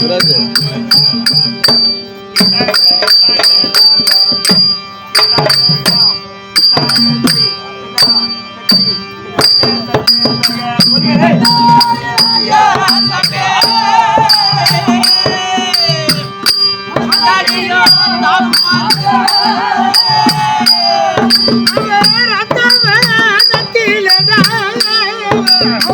Viraj Yeah.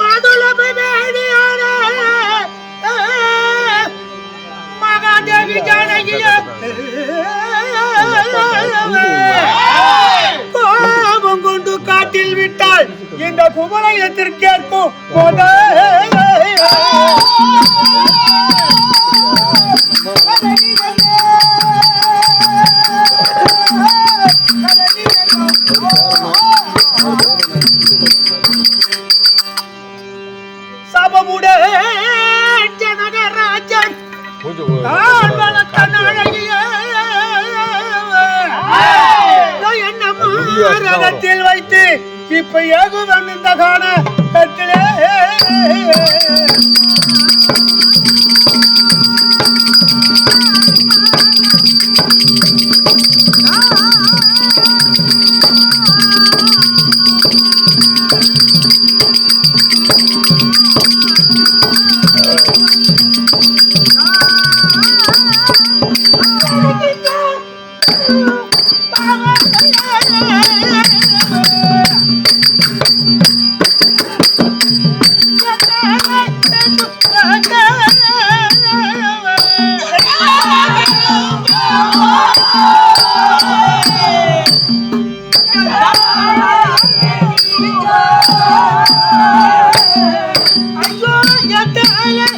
Mahadevi இந்த குமரயத்திற்கேற்கும் ஜனகராஜன் தான் வளர்த்த நாளைய என்ன வைத்து இப்ப ஏகுவன் இந்த காண கட்டிலே ஐயோ எட்டாய அவர்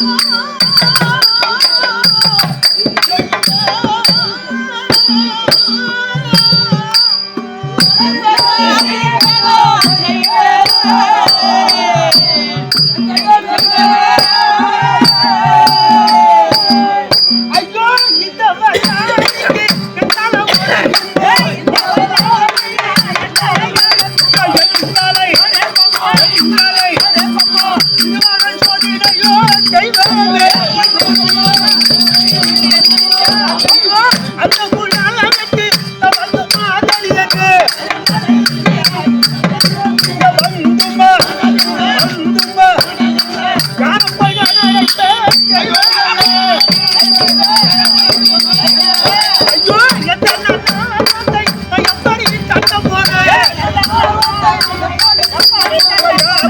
ஐயோ வினையோ தெய்வமே ஐயோ, அந்த குழாலமைக்கு வந்து மாதலியது வந்துமா வந்துமா யாப்பையான தெய்வமே ஐயோ எந்த நாட்டை நான் எப்படி தட்ட போறேன் எப்படி எப்படி ஆனால் கேளுங்கள்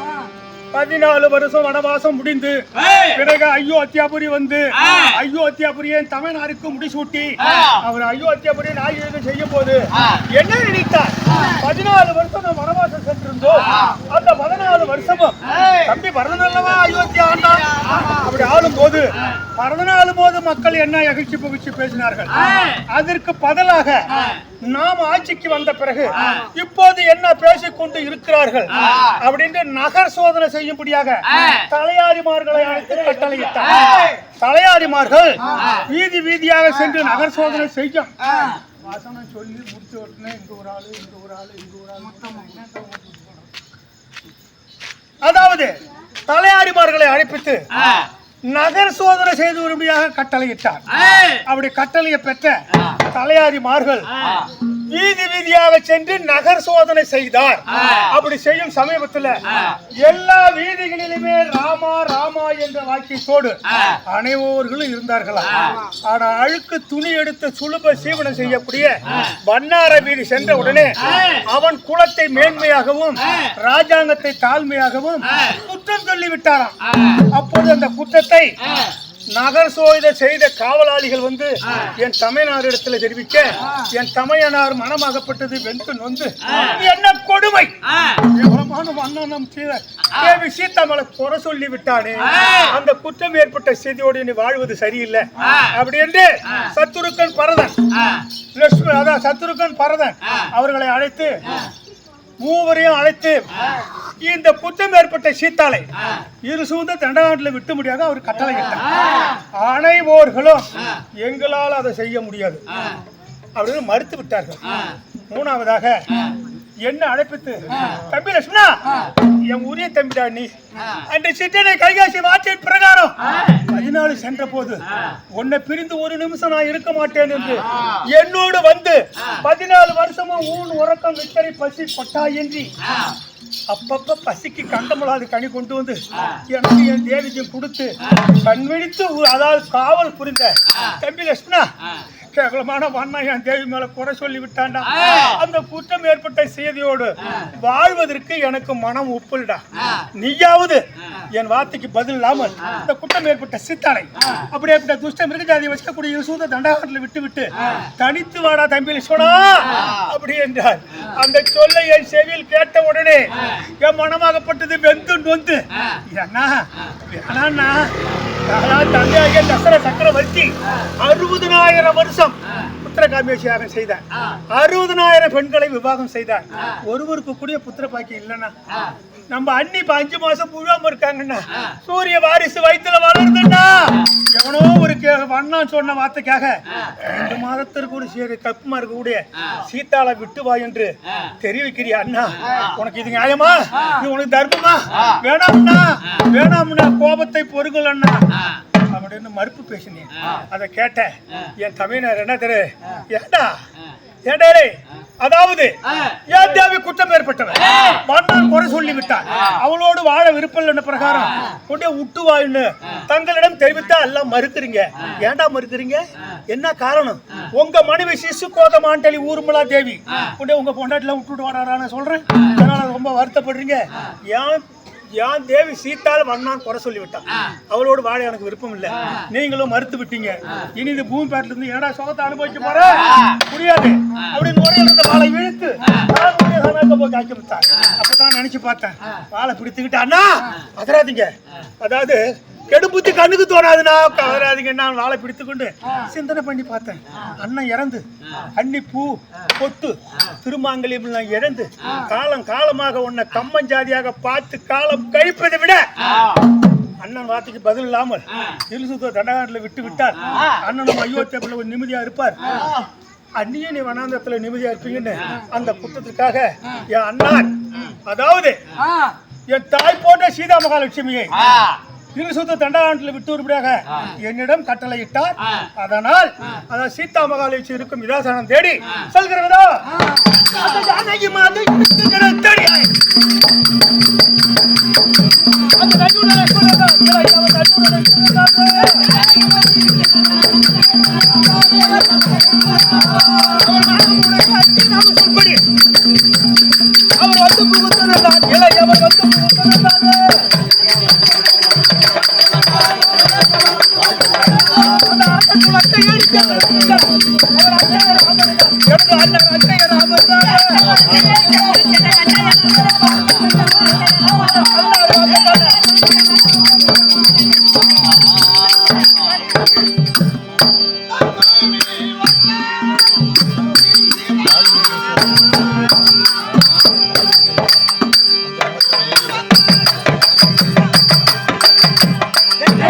பதினாலு வருஷம் வனவாசம் முடிந்து பிறகு ஐயோ அத்தியாபுரி வந்து ஐயோ அத்தியாபுரியை தமிழ்நாடுக்கு முடிசூட்டி அவர் ஐயோ அத்தியாபுரி நாயகம் செய்யும் போது என்ன நினைத்தார்? பதினாலு வருஷம் நாம் வனவாசம் சென்றிருந்தோம். அந்த பதினாலு வருஷமும் தம்பி பரதநல்லவா அயோத்தியா ஆண்டான் அப்படி ஆளும் போது பரதனாலும் போது மக்கள் என்ன எகிழ்ச்சி புகிழ்ச்சி பேசினார்கள்? அதற்கு பதிலாக நாம் ஆட்சிக்கு வந்த பிறகு இப்போது என்ன பேசிக்கொண்டு இருக்கிறார்கள்? அப்படின்னு நகர் சோதனை செய்யும்படியாக தலையாரிமார்களை அழைத்து கட்டளையிட்டார். தலையாரிமார்கள் வீதி வீதியாக சென்று நகர் சோதனை செய்யும் வசனம் சொல்லி முடிச்ச உடனே இங்க ஒரு ஆளு இங்க ஒரு ஆளு இங்க ஒரு ஆளு. அதாவது தலையாரிமார்களை அழைப்பித்து நகர் சோதனை செய்து வரும்படியாக கட்டளையிட்டார். அப்படி கட்டளையை பெற்ற தலையாரிமார்கள் வீதி வீதியாக சென்று நகர் சோதனை செய்தார். அப்படி செய்யும் சமீபத்துல எல்லா வீதிகளிலுமே ராமா ராமா என்ற வாக்கியத்தோடு அனைவர்களும் இருந்தார்களா ஆனா அழுக்கு துணி எடுத்து சுலப சீவனம் செய்யக்கூடிய வண்ணார வீதி சென்ற உடனே அவன் குலத்தை மேன்மையாகவும் ராஜாங்கத்தை தாழ்மையாகவும் குற்றம் சொல்லி விட்டாராம் அப்போது அந்த குற்றத்தை நகர் சோதனை செய்த காவலாளிகள் வந்து என் தமையனார் இடத்துல தெரிவிக்க என் தமையனார் மனமாகப்பட்டது வெந்து நொந்து என்ன கொடுமை? மன்னனம் தேவி சீதாமலை குறை சொல்லி விட்டானே. அந்த குற்றம் ஏற்பட்ட செய்தியோடு நீ வாழ்வது சரியில்லை. அப்படி என்று சத்துருக்கன் பரதன் லட்சுமி அதான் சத்துருக்கன் பரதன் அவர்களை அழைத்து மூவரையும் அழைத்து இந்த குற்றம் ஏற்பட்ட சீத்தாலை இரு சூழ்ந்த தண்டநாட்டில் விட்டு முடியாத அவர் கட்டளையிட்டார் அனைவோர்களும் எங்களால் அதை செய்ய முடியாது. அப்படின்னு மறுத்து விட்டார்கள். மூணாவதாக என்ன அழைப்பித்து? தம்பி லட்சுமணா என் உரிய தம்பிடா நீ. அந்த சிட்டனை கைகாசி வார்த்தையின் பிரகாரம் பதினாலு சென்ற போது உன்னை பிரிந்து ஒரு நிமிஷம் நான் இருக்க மாட்டேன் என்று என்னோடு வந்து பதினாலு வருஷமா ஊன் உறக்கம் வித்தரை பசி கொட்டாயின்றி அப்பப்ப பசிக்கு கண்டமுலாது கனி கொண்டு வந்து எனக்கு என் தேவிக்கு கொடுத்து கண் விழித்து உ- அதாவது காவல் புரிந்த தம்பி லட்சுமணா கேவலமான வண்ணா என் தேவி மேல குறை சொல்லி விட்டான்டா அந்த குற்றம் ஏற்பட்ட செய்தியோடு வாழ்வதற்கு எனக்கு மனம் ஒப்புல்டா. நீயாவது என் வார்த்தைக்கு பதில் இல்லாமல் இந்த குற்றம் ஏற்பட்ட சித்தாளை அப்படி ஏற்பட்ட துஷ்ட மிருகஜாதியை வச்சுக்கக்கூடிய யூசுத தண்டாகத்தில் விட்டு விட்டு தனித்து வாடா தம்பி லட்சுமணா அப்படி என்றார். அந்த சொல்லை என் செவியில் கேட்ட உடனே என் மனமாகப்பட்டது வெந்து நொந்து. என்ன வேணாண்ணா நான் தந்தையாகிய தசர சக்கரவர்த்தி அறுபதனாயிரம் வருஷம் புத்திர காமேஷியாக செய்தார். அறுபதனாயிரம் பெண்களை விவாகம் செய்தார். ஒருவருக்கு கூடிய புத்திர பாக்கியம் இல்லைன்னா. நம்ம அண்ணி இப்ப அஞ்சு மாசம் புழுவாம இருக்காங்கண்ணா. சூரிய வாரிசு வயித்துல வளருதுன்னா எவனோ ஒரு கே- வண்ணான் சொன்ன வார்த்தைக்காக ரெண்டு மாதத்திற்கு ஒரு சீரு கப்புமா இருக்கக்கூடிய சீதாளை விட்டு வா என்று தெரிவிக்கிறியா அண்ணா? உனக்கு இது நியாயமா? இது உனக்கு தர்மமா? வேணாம்ண்ணா. வேணாம்ண்ணா. கோபத்தை பொறுங்கள் அண்ணா அப்படின்னு மறுப்பு பேசினேன். அதை கேட்டேன். என் தமிழர் என்ன தெரு? ஏண்டா? ஏண்டா டேய்? அதாவது ஏன் தேவி குற்றம் ஏற்பட்டவன். மன்னன் குறை சொல்லி விட்டான் அவளோடு வாழ விருப்பம் என்ற பிரகாரம் கொண்டே விட்டு வாயின்னு தங்களிடம் தெரிவித்தா எல்லாம் மறுக்கிறீங்க ஏன்டா மறுக்கிறீங்க என்ன காரணம்? உங்க மனைவி சிசு கோத மாண்டலி ஊர்மலா தேவி. கொண்டே உங்க பொண்டாட்டில விட்டுட்டு வரான்னு சொல்றேன். அதனால ரொம்ப வருத்தப்படுறீங்க. ஏன் ஏன் தேவி சீத்தால் வண்ணான் குறை சொல்லி விட்டான் அவளோடு வாழ எனக்கு விருப்பம் இல்ல நீங்களும் மறுத்து விட்டீங்க. இனி இது பூமி பேட்டில இருந்து ஏடா சுகத்தை அனுபவிக்க போற? முடியாது அப்படின்னு ஒரே இருந்த வாழை இழுத்து காய்ச்சி விட்டான் அப்பதான் நினைச்சு பார்த்தேன். வாழை பிடித்துக்கிட்டு அண்ணா அதராதீங்க அதாவது கெடுபுத்தி கண்ணுக்கு தோணாதுண்ணா. கவராதீங்க நான் வாழை பிடித்துக்கொண்டு சிந்தனை பண்ணி பார்த்தேன். அண்ணன் இறந்து அன்னி பூ பொத்து திருமாங்கலியம் நான் இழந்து காலம் காலமாக உன்னை கம்மஞ்சாதியாக பார்த்து காலம் கழிப்பதை விட அண்ணன் வார்த்தைக்கு பதில் இல்லாமல் இருசுத்த தண்டகாட்டில் விட்டு விட்டார் அண்ணனும் அயோத்தியப்பில் ஒரு நிம்மதியாக இருப்பார். அந்நிய நீ வனாந்தத்தில் நிம்மதியாக இருப்பீங்கன்னு அந்த குற்றத்துக்காக என் அண்ணன் அதாவது என் தாய் போன்ற சீதா மகாலட்சுமியை இருசுத்த தண்டகாட்டில் விட்டு ஒருபடியாக என்னிடம் கட்டளையிட்டார். அதனால் அதாவது சீதா மகாலட்சுமி இருக்கும் விதாசனம் தேடி சொல்கிறதா? தேடி அவர் வந்து புகுத்தனதான் இலை அவர் வந்து புகுத்தனதானே அந்த அரசன் குலத்தை அழிக்க வருகிறார். அவர் அன்னையர் ராமன்தான். எனது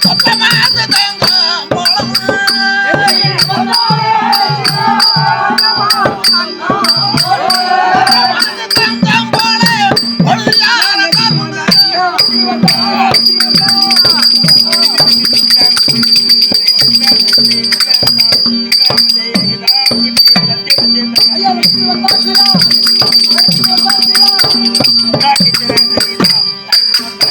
அண்ணன் அன்னையர் ராமன்தான். அல்லாஹ் ராமன்தான். அப்பா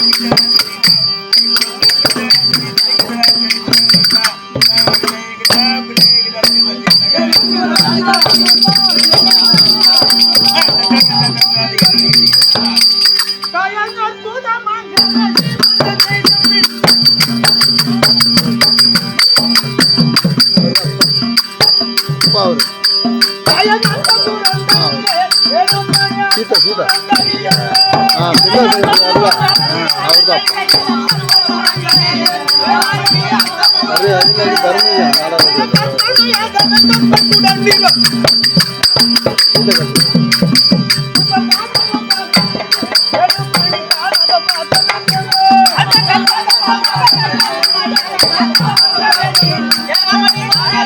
அவரு சீதா சீதா. ஆ சீதா அதுதான் அவர்தான் அது அதில் தருமையா நாடாளுமன்ற சீதா கட்டு அவர் சீக்கிரம்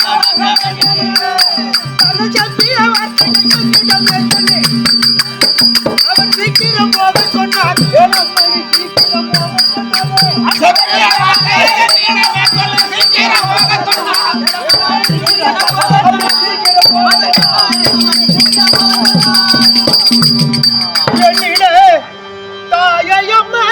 போக என்னிட தாயம்மா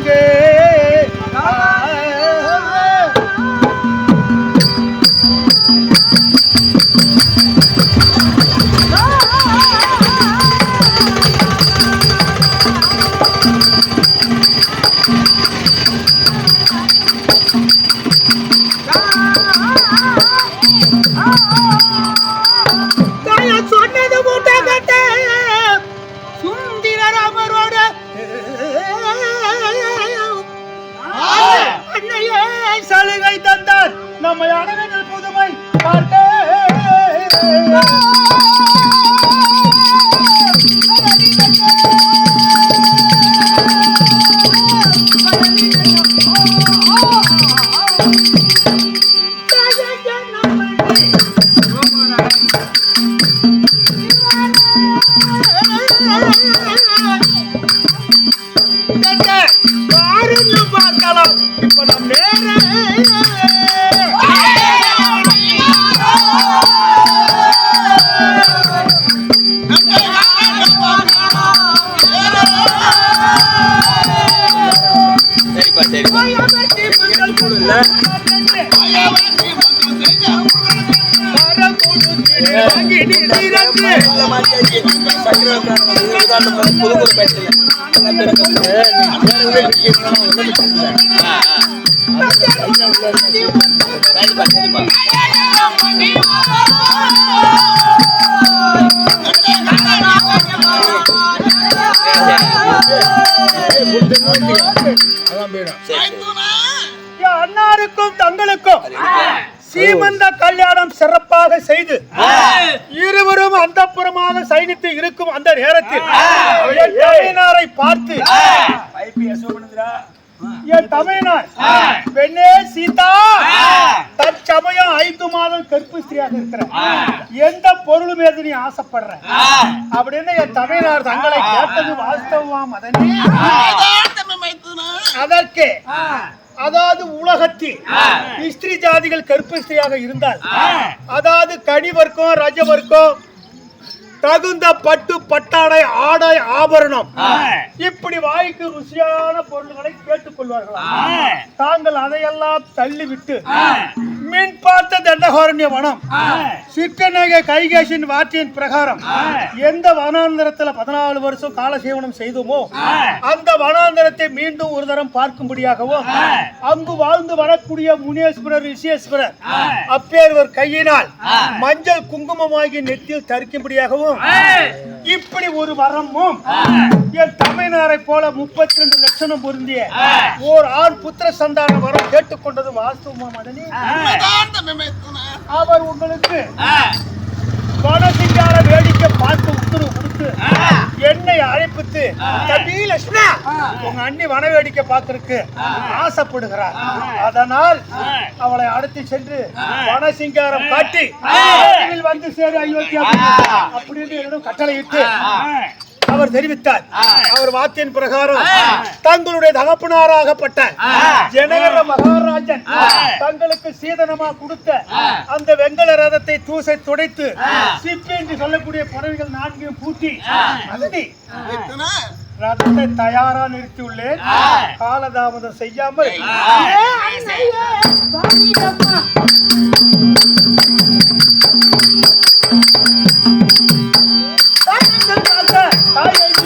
இருக்கிறது சலுகை தந்தார். நம்மை அடவினில் புதுமை. பார்க்க யாருன்னு பார்க்கலாம். இப்ப நம் சரிப்பா. சரிப்பா சரிப்பா சரி சரி அன்னாருக்கும் தங்களுக்கும். சீமந்த கல்யாணம் சிறப்பாக செய்து இருவரும் அந்தப்புறமாக சைனித்து இருக்கும் அந்த நேரத்தில் என் தமையனாரை பார்த்து என் தமையனார் பெண்ணே சீதா தற்சமயம் ஐந்து மாதம் கர்ப்பஸ்திரியாக இருக்கிற எந்த பொருள் மீது நீ ஆசைப்படுற? அப்படின்னு என் தமையனார் தங்களை கேட்டது வாஸ்தவமா மதனே. அதற்கு அதாவது உலகத்தில் ஸ்திரீ ஜாதிகள் கருப்பஸ்திரியாக இருந்தால் அதாவது கனிவர்க்கம் ரஜவர்க்கம் தகுந்த பட்டு பட்டாடை ஆடை ஆபரணம் இப்படி வாய்க்கு ருசியான பொருள்களை கேட்டுக் கொள்வார்களாம் தாங்கள் அதையெல்லாம் தள்ளிவிட்டு மீன் பார்த்த தண்டகாரண்ய வனம் சிக்கநகை கைகேசின் வார்த்தையின் பிரகாரம் எந்த வனாந்தரத்துல பதினாலு வருஷம் காலசேவனம் செய்தோமோ அந்த வனாந்தரத்தை மீண்டும் ஒரு தரம் பார்க்கும்படியாகவும் அங்கு வாழ்ந்து வரக்கூடிய முனேஸ்வரர் ரிஷியேஸ்வரர் அப்பேர்வர் கையினால் மஞ்சள் குங்குமமாகி நெத்தியில் தரிக்கும்படியாகவும் இப்படி ஒரு வரமும் என் தமிழ்நாரை போல முப்பத்தி ரெண்டு லட்சணம் பொருந்திய ஓர் ஆண் புத்திர சந்தான வரம் கேட்டுக்கொண்டது வாஸ்தவமா மதனி? அவர் உங்களுக்கு வனசிங்கார வேடிக்கை பார்த்து உத்தரவு கொடுத்து என்னை அழைப்பித்து தம்பி லட்சுமணா உங்க அண்ணி வன வேடிக்கை பார்க்கறதுக்கு ஆசைப்படுகிறார். அதனால் அவளை அழைத்து சென்று வனசிங்காரம் காட்டி வந்து சேரு அயோத்தியா அப்படின்னு கட்டளையிட்டு அவர் தெரிவித்தார். அவர் வார்த்தையின் பிரகாரம் தங்களுடைய தகப்பனாராகப்பட்ட ஜனகர மகாராஜன் தங்களுக்கு சீதனமா கொடுத்த அந்த வெங்கல ரதத்தை தூசை துடைத்து சிப்பி என்று சொல்லக்கூடிய பறவைகள் நான்கையும் பூட்டி அதனை ரதத்தை தயாரா நிறுத்தியுள்ளேன். காலதாமதம் செய்யாமல்.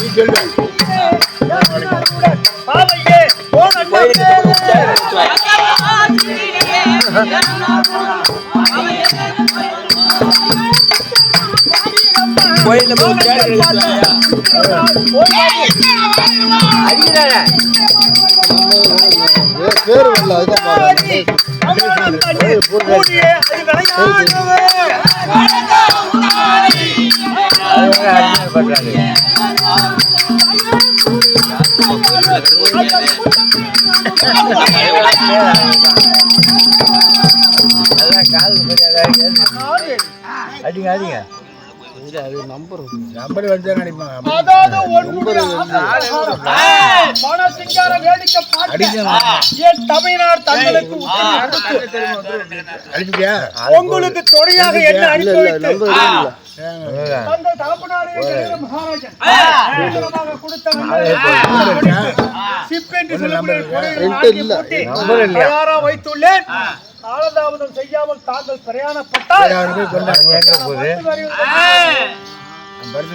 நீ சொல்லு ஏ, பேரு வரல விளையாடுவே அடிங்க. அடிங்க அது நம்பர் நம்பர் வச்சா அடிப்பாங்க அதாவது வேடிக்கை தமிழ்நாடு தங்களுக்கு உத்தரவு கொடுத்து அடிப்பியா உங்களுக்கு துணையாக என்ன அனுப்பி வைத்து? தங்கள் தகப்பனாரே மகாராஜன். கொடுத்த சொல்லக்கூடிய வைத்துள்ளேன். காலதாமதம் செய்யாமல் தாங்கள் பிரயாணப்பட்டால் பத்து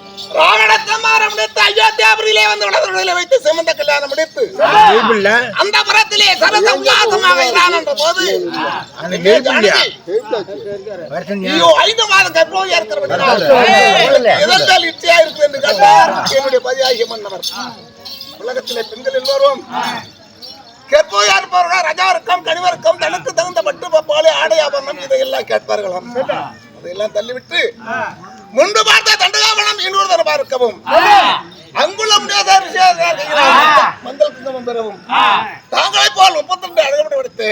ராவணத்தை மாறம் முடித்து அயோத்தியாபுரியிலே வந்து வளர்ந்தவர்களை வைத்து சிமந்த கல்யாணம் முடித்து. அந்த புறத்திலே சரசம்யாசமாக இரான் என்ற போது ஐயோ ஐந்து மாதம் இருக்கிறபடினால் எதற்கால் இச்சையா இருக்கு என்று கேட்டார். என்னுடைய பதியாகிய மன்னவர். உலகத்திலே பெண்கள் எல்லோரும் கற்போயா இருப்பவர்கள் ரஜாவிற்கும் கணிவருக்கும் தனக்கு தகுந்த பட்டு பாலே ஆடை ஆபரணம் இதையெல்லாம் கேட்பார்களாம். அதையெல்லாம் தள்ளிவிட்டு முன்பு பார்த்த தண்டகாவனம் இன்னொரு பார்க்கவும். அங்குள்ள மந்தல் குந்தமம் பெறவும். தாங்களை போல் முப்பத்தி ரெண்டு அழகப்பட விடுத்து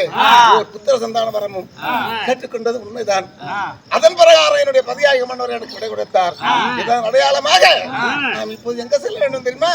ஒரு புத்திர சந்தான வரமும் கேட்டுக்கொண்டது உண்மைதான். அதன் பிரகாரம் என்னுடைய பதியாகி மன்னர் எனக்கு விடை கொடுத்தார். இதன் அடையாளமாக நாம் இப்போது எங்க செல்ல வேண்டும் தெரியுமா?